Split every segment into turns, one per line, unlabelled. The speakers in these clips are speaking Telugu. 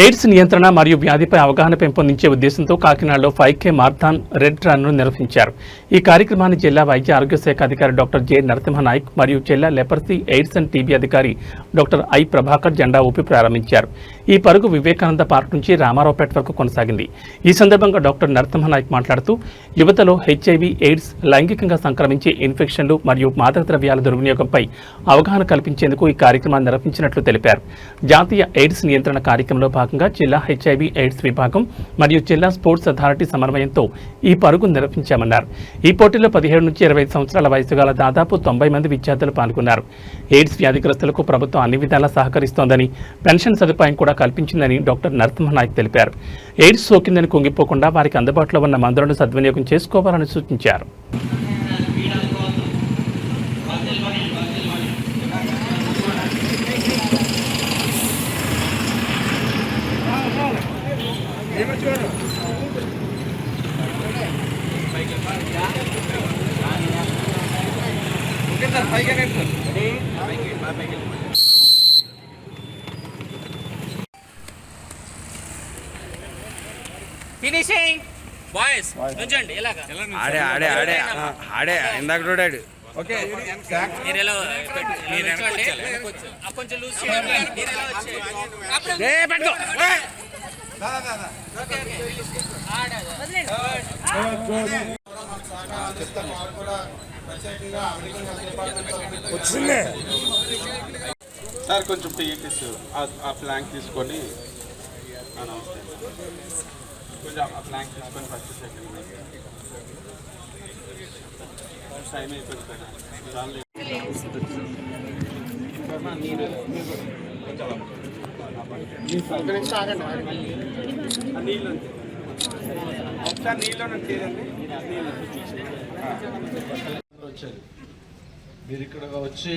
ఎయిడ్స్ నియంత్రణ మరియు వ్యాధిపై అవగాహన పెంపొందించే ఉద్దేశంతో కాకినాడలో five K marathon red run నిర్వహించారు. ఈ కార్యక్రమాన్ని జిల్లా వైద్య ఆరోగ్య శాఖ అధికారి డాక్టర్ జె నరసింహనాయక్ మరియు జిల్లా లెపర్సీ ఎయిడ్స్ అండ్ టీబీ అధికారి డాక్టర్ ఐ ప్రభాకర్ జెండా ఊపి ప్రారంభించారు. ఈ పరుగు వివేకానంద పార్క్ నుంచి రామారావుపేట వరకు కొనసాగింది. ఈ సందర్భంగా డాక్టర్ నరసింహనాయక్ మాట్లాడుతూ యువతలో హెచ్ఐవి ఎయిడ్స్ లైంగికంగా సంక్రమించే ఇన్ఫెక్షన్లు మరియు మాదక ద్రవ్యాల దుర్వినియోగంపై అవగాహన కల్పించేందుకు ఈ కార్యక్రమాన్ని నిర్వహించినట్లు తెలిపారు. జాతీయ ఎయిడ్స్ నియంత్రణ కార్యక్రమంలో భాగంగా జిల్లా హెచ్ఐవి ఎయిడ్స్ విభాగం మరియు జిల్లా స్పోర్ట్స్ అథారిటీ సమన్వయంతో ఈ పరుగు నిర్వహించామన్నారు. ఈ పోటీలో పదిహేడు నుంచి ఇరవై సంవత్సరాల వయసు గల దాదాపు తొంభై మంది విద్యార్థులు పాల్గొన్నారు. ఎయిడ్స్ వ్యాధిగ్రస్తులకు ప్రభుత్వం అన్ని విధాలా సహకరిస్తోందని పెన్షన్ సదుపాయం కూడా కల్పించిందని డాక్టర్ నరసింహనాయక్ తెలిపారు. ఎయిడ్స్ సోకిందని కుంగిపోకుండా వారికి అందుబాటులో ఉన్న మందులను సద్వినియోగం చేసుకోవాలని సూచించారు.
ఫినిషింగ్ బాయ్స్ నుంచండి ఇలాగా.
ఆడే ఆడే ఆడే. ఆడే ఇందాక చూడాడు.
మీరు ఎలా కొంచెం లూజ్ చేయండి.
పెట్టుకో. వచ్చింది.
సార్ కొంచెం ఆ ఫ్లాంక్ తీసుకొని నమస్తే. కొంచెం ఆ ప్లాంక్ తీసుకొని ఫస్ట్ సెకండ్ టైం అయిపోయింది నీళ్ళు ఒకసారి నీళ్ళు తీరండి నీళ్ళు
వచ్చారు మీరు ఇక్కడ వచ్చి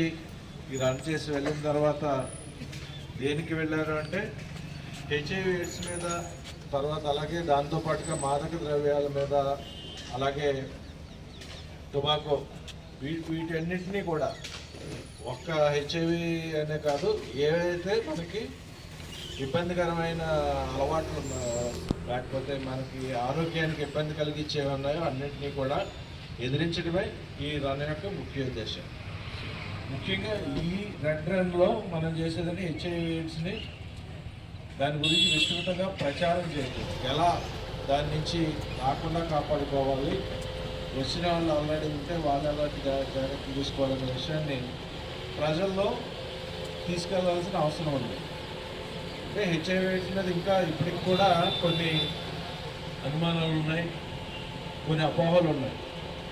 ఈ రన్ చేసి వెళ్ళిన తర్వాత దేనికి వెళ్ళారు అంటే హెచ్ఐవి ఎయిడ్స్ మీద తర్వాత అలాగే దాంతోపాటుగా మాదక ద్రవ్యాల మీద అలాగే టొబాకో వీ వీటన్నిటినీ కూడా ఒక్క హెచ్ఐవి అనే కాదు ఏవైతే మనకి ఇబ్బందికరమైన అలవాట్లు ఉన్నాయో లేకపోతే మనకి ఆరోగ్యానికి ఇబ్బంది కలిగించేవి ఉన్నాయో అన్నింటినీ కూడా ఎదిరించడమే ఈ రన్ యొక్క ముఖ్య ఉద్దేశం. ముఖ్యంగా ఈ రెడ్ రన్లో మనం చేసేదని హెచ్ఐవి ఎయిడ్స్ని దాని గురించి విస్తృతంగా ప్రచారం చేయండి. ఎలా దాని నుంచి రాకుండా కాపాడుకోవాలి? వచ్చిన వాళ్ళు ఆల్రెడీ ఉంటే వాళ్ళు ఎలాంటి జాగ్రత్త తీసుకోవాలనే విషయాన్ని ప్రజల్లో తీసుకెళ్ళాల్సిన అవసరం ఉంది. అంటే హెచ్ఐవి ఎయిడ్స్ మీద ఇంకా ఇప్పటికి కూడా కొన్ని అనుమానాలు ఉన్నాయి. కొన్ని అపోహలు ఉన్నాయి.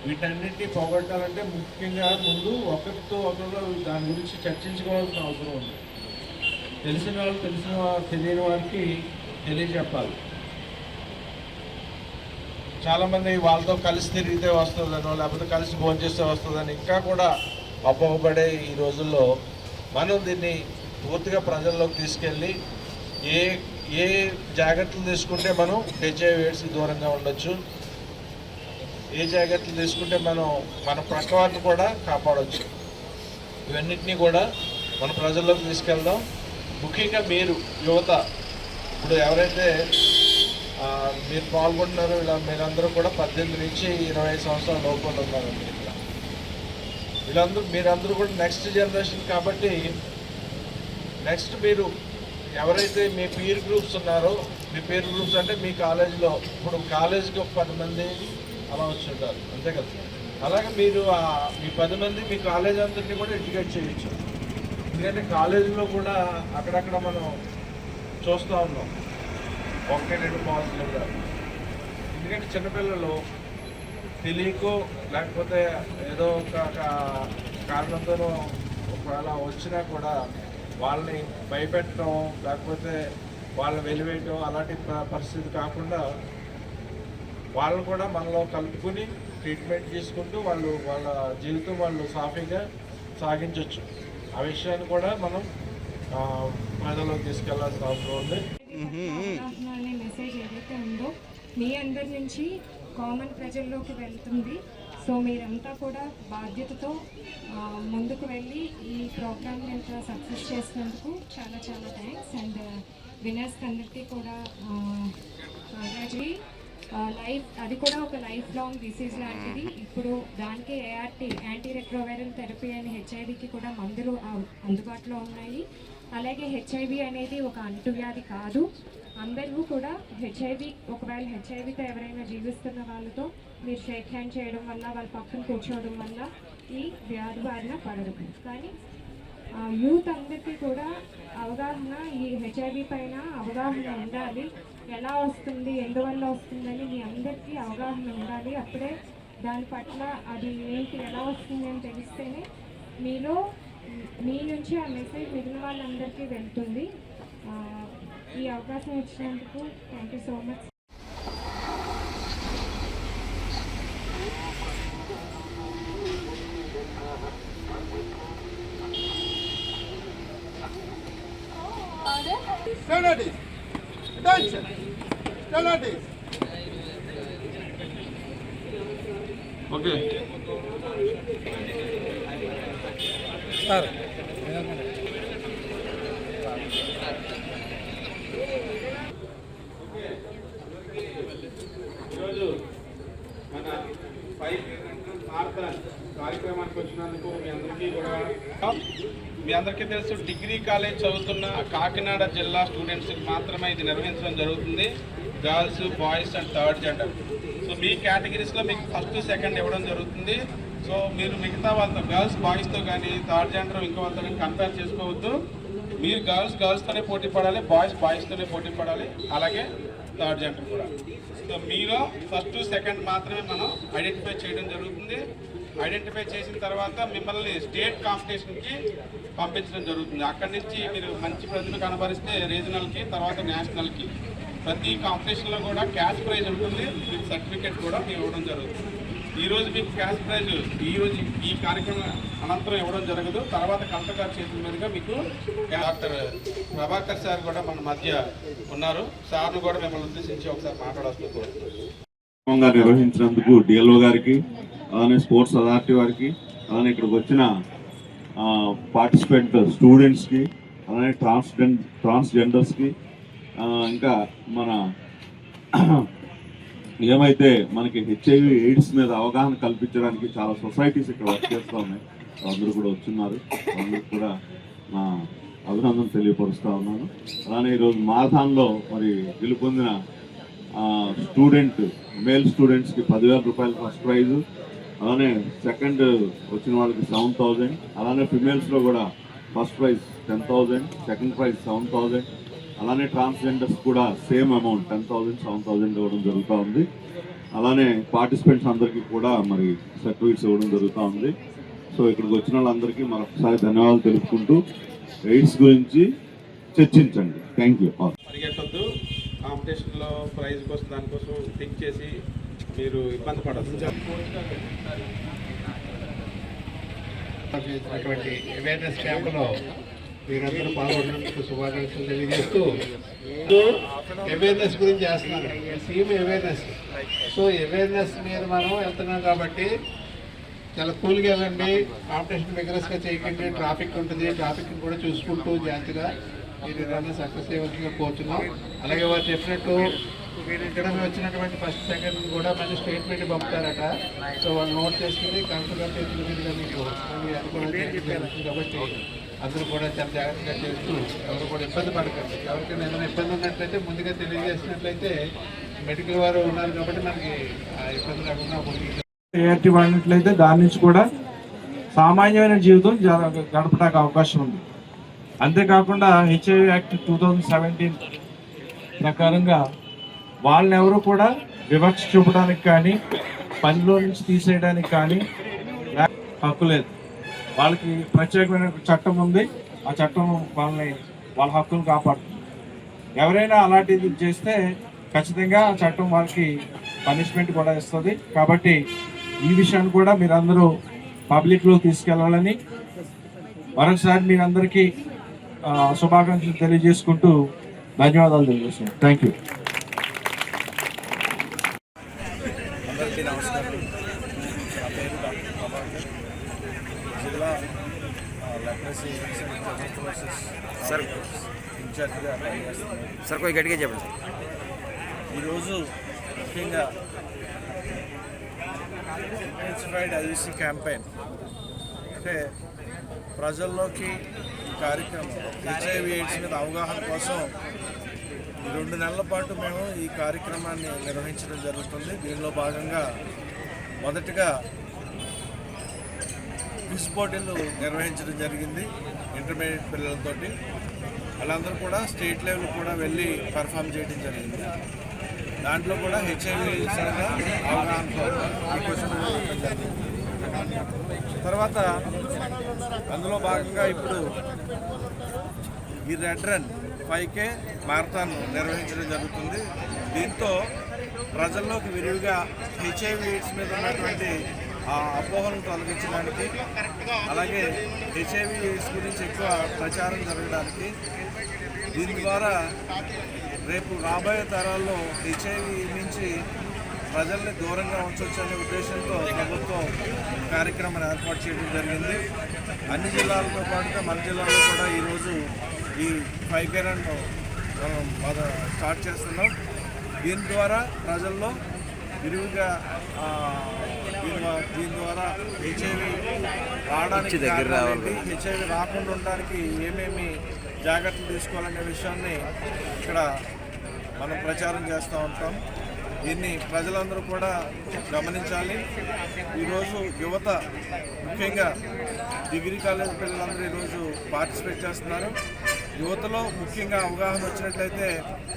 వీటన్నిటిని పోగొట్టాలంటే ముఖ్యంగా ముందు ఒకరితో ఒకరు దాని గురించి చర్చించుకోవాల్సిన అవసరం ఉంది. తెలిసిన వాళ్ళు తెలిసిన తెలియని వారికి తెలియజెప్పాలి. చాలామంది వాళ్ళతో కలిసి తిరిగితే వస్తుందనో లేకపోతే కలిసి ఫోన్ చేస్తే వస్తుందని ఇంకా కూడా అపోహపడే ఈ రోజుల్లో మనం దీన్ని పూర్తిగా ప్రజల్లోకి తీసుకెళ్ళి ఏ ఏ జాగ్రత్తలు తీసుకుంటే మనం హెచ్ఐవి ఎయిడ్స్కి దూరంగా ఉండొచ్చు ఏ జాగ్రత్తలు తీసుకుంటే మనం మన ప్రక్క వారిని కూడా కాపాడవచ్చు ఇవన్నిటినీ కూడా మన ప్రజల్లోకి తీసుకెళ్దాం. ముఖ్యంగా మీరు యువత ఇప్పుడు ఎవరైతే మీరు పాల్గొంటున్నారో ఇలా మీరందరూ కూడా పద్దెనిమిది నుంచి ఇరవై ఐదు సంవత్సరాల లోపల ఉన్నారండి ఇక్కడ. వీళ్ళందరూ మీరందరూ కూడా నెక్స్ట్ జనరేషన్ కాబట్టి నెక్స్ట్ మీరు ఎవరైతే మీ పీర్ గ్రూప్స్ ఉన్నారో మీ పీర్ గ్రూప్స్ అంటే మీ కాలేజీలో ఇప్పుడు కాలేజీకి ఒక పది మంది అలా వచ్చి ఉంటారు అంతే కదా. అలాగే మీరు మీ పది మంది మీ కాలేజ్ అందరినీ కూడా ఎడ్యుకేట్ చేయొచ్చు. ఎందుకంటే కాలేజీలో కూడా అక్కడక్కడ మనం చూస్తూ ఉన్నాం. ఒకటి రెండు పాలసీలు కూడా. ఎందుకంటే చిన్నపిల్లలు తెలియకో లేకపోతే ఏదో ఒక కా- కారణంతోనో ఒకవేళ వచ్చినా కూడా వాళ్ళని భయపెట్టడం లేకపోతే వాళ్ళని వెలివేయటం అలాంటి ప- పరిస్థితి కాకుండా వాళ్ళని కూడా మనలో కలుపుకుని ట్రీట్మెంట్ చేసుకుంటూ వాళ్ళు వాళ్ళ జీవితం వాళ్ళు సాఫీగా సాగించవచ్చు ఆ విషయాన్ని కూడా మనం ప్రజల్లోకి తీసుకెళ్ళాల్సిన అవసరం ఉంది.
అనే మెసేజ్ ఏదైతే ఉందో మీ అందరి నుంచి కామన్ ప్రజల్లోకి వెళ్తుంది. సో మీరంతా కూడా బాధ్యతతో ముందుకు వెళ్ళి ఈ ప్రోగ్రామ్ని ఇంత సక్సెస్ చేసినందుకు చాలా చాలా థ్యాంక్స్. అండ్ వినర్స్కి అందరికీ కూడా కంగ్రాచులీ లైఫ్ అది కూడా ఒక లైఫ్ లాంగ్ డిసీజ్ లాంటిది ఇప్పుడు దానికి ఏఆర్టీ యాంటీ రెట్రోవైరల్ థెరపీ అని హెచ్ఐవికి కూడా మందులు అందుబాటులో ఉన్నాయి. అలాగే హెచ్ఐవి అనేది ఒక అంటువ్యాధి కాదు. అందరూ కూడా హెచ్ఐవి ఒకవేళ హెచ్ఐవితో ఎవరైనా జీవిస్తున్న వాళ్ళతో మీరు షేక్ హ్యాండ్ చేయడం వల్ల వాళ్ళ పక్కన కూర్చోవడం వల్ల ఈ వ్యాధి బారిన పడరు. కానీ యూత్ అందరికీ కూడా అవగాహన ఈ హెచ్ఐవి పైన అవగాహన ఉండాలి. ఎలా వస్తుంది ఎందువల్ల వస్తుందని మీ అందరికీ అవగాహన ఉండాలి. అప్పుడే దాని పట్ల అది ఏంటి ఎలా వస్తుంది అని తెలిస్తేనే మీలో మీ నుంచి ఆ మెసేజ్ మిగిలిన వాళ్ళందరికీ వెళ్తుంది. ఈ అవకాశం ఇచ్చినందుకు thank you so much
Stand Attention! Penalties! ok, sir కార్యక్రమానికి వచ్చినందుకు మీ అందరికీ కూడా మీ అందరికీ తెలుసు డిగ్రీ కాలేజ్ చదువుతున్న కాకినాడ జిల్లా స్టూడెంట్స్కి మాత్రమే ఇది నిర్వహించడం జరుగుతుంది. Girls boys and third gender so మీ కేటగిరీస్లో మీకు ఫస్ట్ సెకండ్ ఇవ్వడం జరుగుతుంది. సో మీరు మిగతా వాళ్ళతో గర్ల్స్ బాయ్స్తో కానీ థర్డ్ జెండర్ ఇంకో వాళ్ళతో కానీ కంపేర్ చేసుకోవద్దు. మీరు గర్ల్స్ గర్ల్స్తోనే పోటీ పడాలి బాయ్స్ బాయ్స్తోనే పోటీ పడాలి. అలాగే థర్డ్ జెండర్ కూడా. సో మీలో ఫస్ట్ సెకండ్ మాత్రమే మనం ఐడెంటిఫై చేయడం జరుగుతుంది. ఐడెంటిఫై చేసిన తర్వాత మిమ్మల్ని స్టేట్ కాంపిటీషన్కి పంపించడం జరుగుతుంది. అక్కడి నుంచి మీరు మంచి ప్రతిభ కనబరిస్తే రీజనల్కి తర్వాత నేషనల్కి ప్రతి కాంపిటీషన్లో కూడా క్యాష్ ప్రైజ్ ఉంటుంది. మీ సర్టిఫికేట్ కూడా మీరు ఇవ్వడం జరుగుతుంది. ఈ రోజు మీకు క్యాష్ ప్రైజ్ ఈ రోజు ఈ కార్యక్రమం అనంతరం ఇవ్వడం జరగదు. తర్వాత కలెక్టర్ గారి చేతుల మీదుగా మీకు డాక్టర్ ప్రభాకర్ సార్ కూడా మన మధ్య ఉన్నారు. సార్ను కూడా మిమ్మల్ని ఉద్దేశించి ఒకసారి మాట్లాడాల్సిన కోరుతున్నాను
నిర్వహించినందుకు డిఎల్ఓ గారికి అలానే స్పోర్ట్స్ అథారిటీ వారికి అలానే ఇక్కడికి వచ్చిన పార్టిసిపెంట్ స్టూడెంట్స్కి అలానే ట్రాన్స్జెండ్ ట్రాన్స్జెండర్స్కి ఇంకా మన ఏమైతే మనకి హెచ్ఐవి ఎయిడ్స్ మీద అవగాహన కల్పించడానికి చాలా సొసైటీస్ ఇక్కడ వర్క్ చేస్తూ ఉన్నాయి. అందరూ కూడా వచ్చున్నారు. అందరికి కూడా నా అభినందన తెలియపరుస్తూ ఉన్నాను. అలానే ఈరోజు మారథాన్లో మరి గెలుపొందిన స్టూడెంట్ మేల్ స్టూడెంట్స్కి పదివేల రూపాయలు ఫస్ట్ ప్రైజ్ అలానే సెకండ్ వచ్చిన వాళ్ళకి సెవెన్ థౌజండ్ అలానే ఫిమేల్స్లో కూడా first prize ten thousand second prize seven thousand అలానే ట్రాన్స్జెండర్స్ కూడా same amount ten thousand seven thousand ఇవ్వడం జరుగుతూ ఉంది. అలానే పార్టిసిపెంట్స్ అందరికీ కూడా మరి సర్టిఫికేట్స్ ఇవ్వడం జరుగుతూ ఉంది. సో ఇక్కడికి వచ్చిన వాళ్ళందరికీ మరొకసారి ధన్యవాదాలు తెలుపుకుంటూ ఎయిడ్స్ గురించి చర్చించండి. థ్యాంక్ యూ
పరిగెట్టొద్దు కాంపిటీషన్లో ప్రైజ్ కోసం దానికోసం థింక్ చేసి మీరు ఇబ్బంది పడద్దు.
చేసినటువంటి అవేర్నెస్ క్యాంపులో మీరందరూ పాల్గొన్నందుకు శుభాకాంక్షలు తెలియజేస్తూ అవేర్నెస్ గురించి చేస్తున్నారు. సీఎం అవేర్నెస్ సో అవేర్నెస్ మీద మనం వెళ్తున్నాం కాబట్టి చాలా కూల్గా వెళ్ళండి. కాంపిటీషన్ విగ్రస్గా చేయకండి. ట్రాఫిక్ ఉంటుంది. ట్రాఫిక్ కూడా చూసుకుంటూ జాగ్రత్తగా మీరు ఏదైనా సక్సెస్ చేయవలసిందిగా కోరుతున్నాం అలాగే వారు చెప్పినట్టు ఇక్కడ వచ్చినటువంటి ఫస్ట్ సెకండ్ కూడా మంచి స్టేట్మెంట్ పంపుతారట. సో వాళ్ళు నోట్ చేసుకుని కలెక్టర్ చేసిన చేతుల మీకు అది కూడా కాబట్టి అందరూ కూడా చాలా జాగ్రత్తగా చేస్తూ ఎవరు కూడా ఇబ్బంది పడకండి. ఎవరికైనా ఏమైనా ఇబ్బంది ఉన్నట్లయితే ముందుగా తెలియజేసినట్లయితే మెడికల్ వారు ఉన్నారు కాబట్టి మనకి ఆ ఇబ్బంది లేకుండా
ఏఆర్టీ వాడినట్లయితే దాని నుంచి కూడా సామాన్యమైన జీవితం గడపడానికి అవకాశం ఉంది. అంతేకాకుండా HIV act two thousand seventeen ప్రకారంగా వాళ్ళని ఎవరు కూడా వివక్ష చూపడానికి కానీ పనిలో నుంచి తీసేయడానికి కానీ హక్కు లేదు. వాళ్ళకి ప్రత్యేకమైన చట్టం ఉంది. ఆ చట్టం వాళ్ళని వాళ్ళ హక్కులు కాపాడుతుంది. ఎవరైనా అలాంటిది చేస్తే ఖచ్చితంగా ఆ చట్టం వాళ్ళకి పనిష్మెంట్ కూడా ఇస్తుంది. కాబట్టి ఈ విషయాన్ని కూడా మీరందరూ పబ్లిక్లో తీసుకెళ్ళాలని మరొకసారి మీరందరికీ శుభాకాంక్షలు తెలియజేసుకుంటూ ధన్యవాదాలు తెలియజేస్తున్నాను. థ్యాంక్ యూ
అందరికీ నమస్కారం నా పేరు డాక్టర్ ప్రభాకర్ జిల్లా లెప్రసీ సార్
సార్ కొంచెం గట్టిగా చెప్పండి సార్.
ఈరోజు ముఖ్యంగా ఇంటెన్సిఫైడ్ ఐసీ క్యాంపెయిన్ అంటే ప్రజల్లోకి ఈ కార్యక్రమం హెచ్ఐవి ఎయిడ్స్ మీద అవగాహన కోసం రెండు నెలల పాటు మేము ఈ కార్యక్రమాన్ని నిర్వహించడం జరుగుతుంది. దీనిలో భాగంగా మొదటగా క్విజ్ పోటీలు నిర్వహించడం జరిగింది. ఇంటర్మీడియట్ పిల్లలతో వాళ్ళందరూ కూడా స్టేట్ లెవెల్ కూడా వెళ్ళి పర్ఫామ్ చేయడం జరిగింది. దాంట్లో కూడా హెచ్ఐవి అవగాహన తర్వాత అందులో భాగంగా ఇప్పుడు ఈ red run five K marathon నిర్వహించడం జరుగుతుంది. దీంతో ప్రజల్లోకి విరివిగా హెచ్ఐవి ఎయిడ్స్ మీద ఉన్నటువంటి ఆ అపోహలను తొలగించడానికి అలాగే హెచ్ఐవి ఎయిడ్స్ గురించి ఎక్కువ ప్రచారం జరగడానికి దీని ద్వారా రేపు రాబోయే తరాల్లో హెచ్ఐవి నుంచి ప్రజల్ని దూరంగా ఉంచవచ్చు అనే ఉద్దేశంతో ప్రభుత్వం కార్యక్రమాన్ని ఏర్పాటు చేయడం జరిగింది. అన్ని జిల్లాలతో పాటుగా మన జిల్లాలో కూడా ఈరోజు ఈ ఫైవ్ కేర్ మనం స్టార్ట్ చేస్తున్నాం. దీని ద్వారా ప్రజల్లో విరివిగా దీని ద్వారా హెచ్ఐవి రావడానికి హెచ్ఐవి రాకుండా ఉండడానికి ఏమేమి జాగ్రత్తలు తీసుకోవాలనే విషయాన్ని ఇక్కడ మనం ప్రచారం చేస్తూ ఉంటాం. దీన్ని ప్రజలందరూ కూడా గమనించాలి. ఈరోజు యువత ముఖ్యంగా డిగ్రీ కాలేజ్ పిల్లలందరూ ఈరోజు పార్టిసిపేట్ చేస్తున్నారు. యువతలో ముఖ్యంగా అవగాహన వచ్చినట్లయితే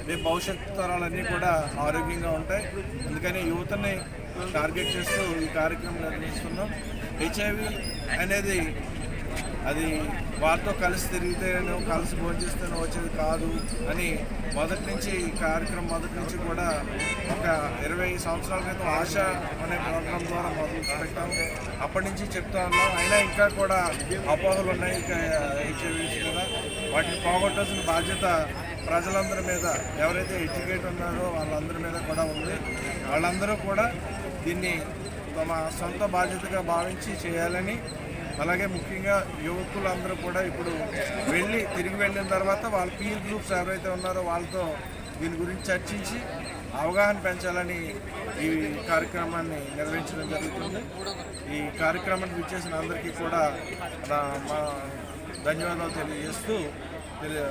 రేపు భవిష్యత్ తరాలన్నీ కూడా ఆరోగ్యంగా ఉంటాయి. అందుకని యువతని టార్గెట్ చేస్తూ ఈ కార్యక్రమం నిర్వహిస్తున్నాం హెచ్ఐవి అనేది అది వారితో కలిసి తిరిగితేనో కలిసి భోజనిస్తేనో వచ్చేది కాదు అని మొదటి నుంచి ఈ కార్యక్రమం మొదటి నుంచి కూడా ఒక ఇరవై సంవత్సరాల క్రితం ఆశ అనే ప్రోగ్రాం ద్వారా మొదలు పెట్టాం. అప్పటి నుంచి చెప్తా ఉన్నాం. అయినా ఇంకా కూడా అపోహలు ఉన్నాయి ఇంకా హెచ్ఐవి కూడా వాటిని పోగొట్టాల్సిన బాధ్యత ప్రజలందరి మీద ఎవరైతే ఎడ్యుకేట్ ఉన్నారో వాళ్ళందరి మీద కూడా ఉంది. వాళ్ళందరూ కూడా దీన్ని తమ సొంత బాధ్యతగా భావించి చేయాలని అలాగే ముఖ్యంగా యువకులందరూ కూడా ఇప్పుడు వెళ్ళి తిరిగి వెళ్ళిన తర్వాత వాళ్ళ పీర్ గ్రూప్స్ ఎవరైతే ఉన్నారో వాళ్ళతో దీని గురించి చర్చించి అవగాహన పెంచాలని ఈ కార్యక్రమాన్ని నిర్వహించడం జరుగుతుంది. ఈ కార్యక్రమాన్ని విచ్చేసిన అందరికీ కూడా మా ధన్యవాదాలు తెలియజేస్తూ తెలియ